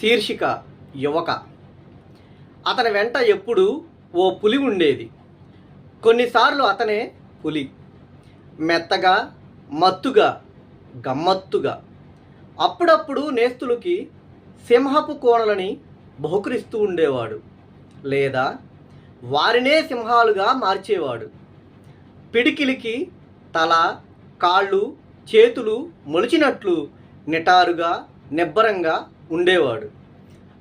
శీర్షిక యువక. అతని వెంట ఎప్పుడు ఓ పులి ఉండేది. కొన్నిసార్లు అతనే పులి. మెత్తగా మత్తుగా గమ్మత్తుగా. అప్పుడప్పుడు నేస్తులకి సింహపు కోణలని బహుకరిస్తూ ఉండేవాడు. లేదా వారినే సింహాలుగా మార్చేవాడు. పిడికిలికి తల కాళ్ళు చేతులు మొలిచినట్లు నిటారుగా నిబ్బరంగా ఉండేవాడు.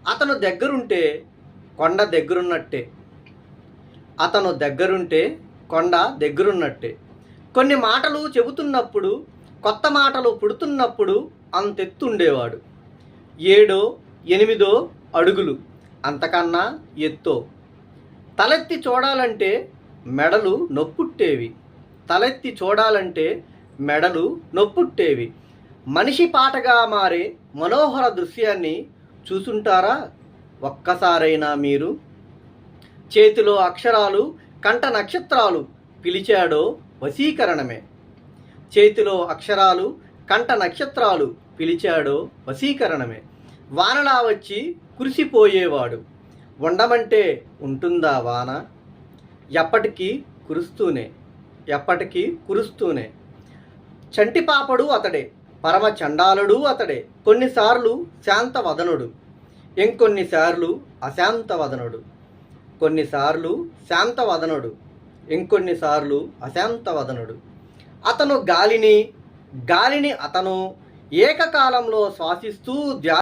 అతను దగ్గరుంటే కొండ దగ్గరున్నట్టే. అతను దగ్గరుంటే కొండ దగ్గరున్నట్టే. కొన్ని మాటలు చెబుతున్నప్పుడు కొత్త మాటలు పుడుతున్నప్పుడు అంతెత్తుండేవాడు. ఏడో ఎనిమిదో అడుగులు అంతకన్నా ఎత్తో. తలెత్తి చూడాలంటే మెడలు నొప్పుట్టేవి. తలెత్తి చూడాలంటే మెడలు నొప్పుట్టేవి. మనిషి పాటగా మారే మనోహర దృశ్యాన్ని చూసుంటారా ఒక్కసారైనా మీరు? చేతిలో అక్షరాలు కంట నక్షత్రాలు పిలిచాడో వశీకరణమే. చేతిలో అక్షరాలు కంట నక్షత్రాలు పిలిచాడో వశీకరణమే. వానలా వచ్చి కురిసిపోయేవాడు. ఉండమంటే ఉంటుందా వాన? ఎప్పటికీ కురుస్తూనే ఎప్పటికీ కురుస్తూనే. చంటిపాపడు అతడే. పరమ చండాలుడు అతడే. కొన్నిసార్లు శాంతవదనుడు ఇంకొన్నిసార్లు అశాంతవదనుడు. కొన్నిసార్లు శాంతవదనుడు ఇంకొన్నిసార్లు అశాంతవదనుడు. అతను గాలిని గాలిని అతను ఏకకాలంలో శ్వాసిస్తూ ధ్యా